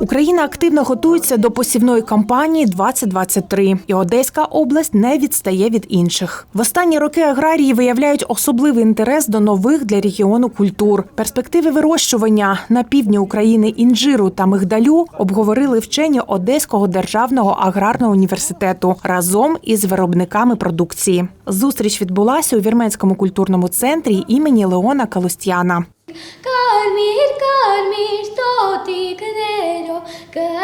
Україна активно готується до посівної кампанії 2023, і Одеська область не відстає від інших. В останні роки аграрії виявляють особливий інтерес до нових для регіону культур. Перспективи вирощування на півдні України інжиру та мигдалю обговорили вчені Одеського державного аграрного університету разом із виробниками продукції. Зустріч відбулася у Вірменському культурному центрі імені Леона Калустяна. Totik nero,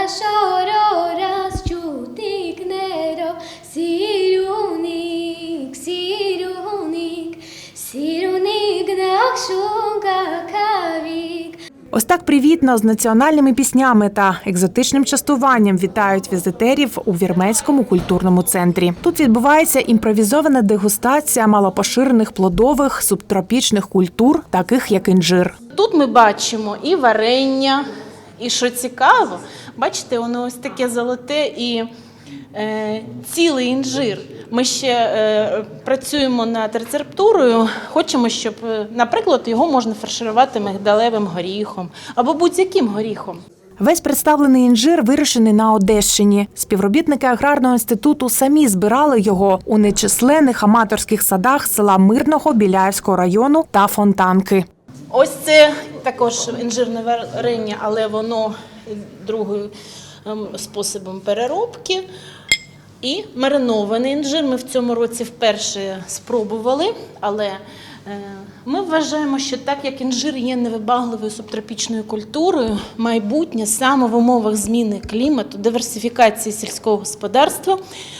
kashororas chutik nero, sirunik, sirunik, sirunik nakshunga kavik. Ось так привітно з національними піснями та екзотичним частуванням вітають візитерів у Вірменському культурному центрі. Тут відбувається імпровізована дегустація малопоширених плодових субтропічних культур, таких як інжир. Тут ми бачимо і варення, і що цікаво, бачите, воно ось таке золоте і е, цілий інжир. Ми ще е, працюємо над рецептурою. Хочемо, щоб, е, наприклад, його можна фарширувати мигдалевим горіхом або будь-яким горіхом. Весь представлений інжир вирощений на Одещині. Співробітники аграрного інституту самі збирали його у нечисленних аматорських садах села Мирного Біляївського району та Фонтанки. Ось це також інжирне варення, але воно другим ем, способом переробки. І маринований інжир ми в цьому році вперше спробували, але е, ми вважаємо, що так як інжир є невибагливою субтропічною культурою, майбутнє саме в умовах зміни клімату, диверсифікації сільського господарства,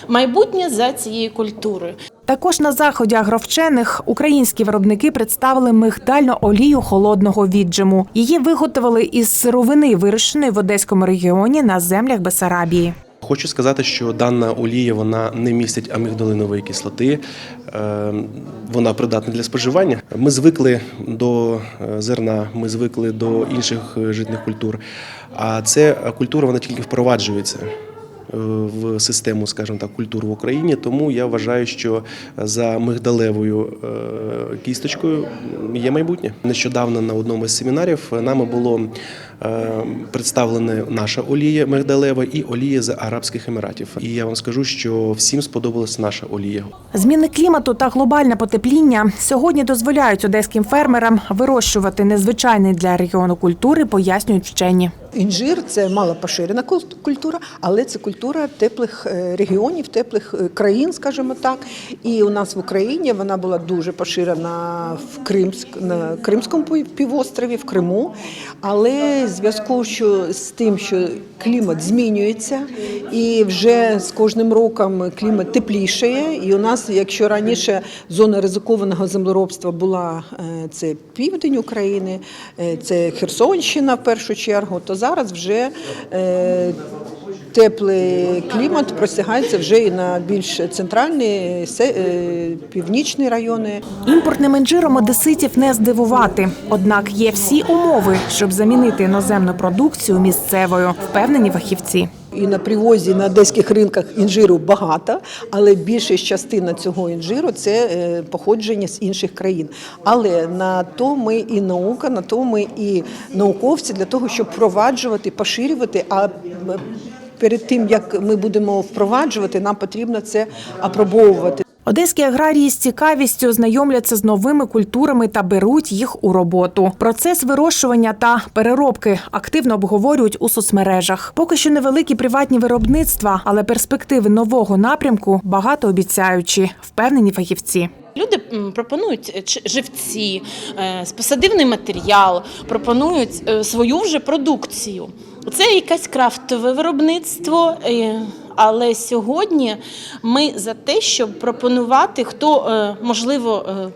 майбутнє за цією культурою. Також на заході агровчених українські виробники представили мигдальну олію холодного віджиму. Її виготовили із сировини, вирощеної в Одеському регіоні на землях Бесарабії. Хочу сказати, що дана олія вона не містить амігдалинової кислоти, е, вона придатна для споживання. Ми звикли до е, зерна, ми звикли до інших е, житних культур. А ця культура вона тільки впроваджується в систему, скажімо так, культур в Україні. Тому я вважаю, що за мигдалевою е, кісточкою є майбутнє. Нещодавно на одному з семінарів нами було е, представлена наша олія мигдалева і олія з Арабських Еміратів. І я вам скажу, що всім сподобалась наша олія. Зміни клімату та глобальне потепління сьогодні дозволяють одеським фермерам вирощувати незвичайний для регіону культури, пояснюють вчені. Інжир це мало поширена кул- культура, але це культура теплих е, регіонів, теплих е, країн, скажімо так. І у нас в Україні вона була дуже поширена в Кримськ, на Кримському пів- півострові, в Криму. Але в зв'язку з тим, що клімат змінюється, і вже з кожним роком клімат теплішає. І у нас, якщо раніше зона ризикованого землеробства була е, це південь України, е, це Херсонщина в першу чергу, то зараз вже е, теплий клімат простягається вже і на більш центральні е, північні райони. Імпортним інжиром одеситів не здивувати. Однак є всі умови, щоб замінити іноземну продукцію місцевою, впевнені фахівці. І на привозі на одеських ринках інжиру багато, але більша частина цього інжиру це е, походження з інших країн. Але на то ми і наука, на то ми і науковці для того, щоб впроваджувати, поширювати. А перед тим як ми будемо впроваджувати, нам потрібно це апробовувати. Одеські аграрії з цікавістю знайомляться з новими культурами та беруть їх у роботу. Процес вирощування та переробки активно обговорюють у соцмережах. Поки що невеликі приватні виробництва, але перспективи нового напрямку багатообіцяючі, впевнені фахівці. Люди пропонують е, живці, е, спосадивний матеріал, пропонують е, свою вже продукцію. Це якесь крафтове виробництво. Але сьогодні ми за те, щоб пропонувати, хто е, можливо е,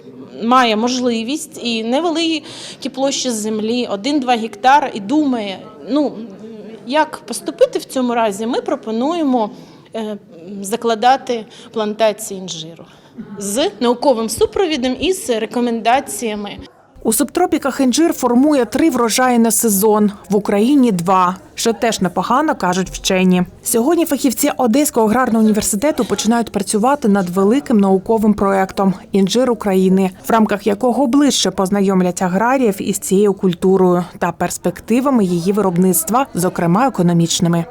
має можливість і невеликі площі землі, 1-2 гектара, і думає, ну як поступити в цьому разі, ми пропонуємо е, закладати плантації інжиру з науковим супровідом і з рекомендаціями. У субтропіках інжир формує три врожаї на сезон, в Україні два, що теж непогано кажуть вчені. Сьогодні фахівці Одеського аграрного університету починають працювати над великим науковим проектом Інжир України, в рамках якого ближче познайомлять аграріїв із цією культурою та перспективами її виробництва, зокрема економічними.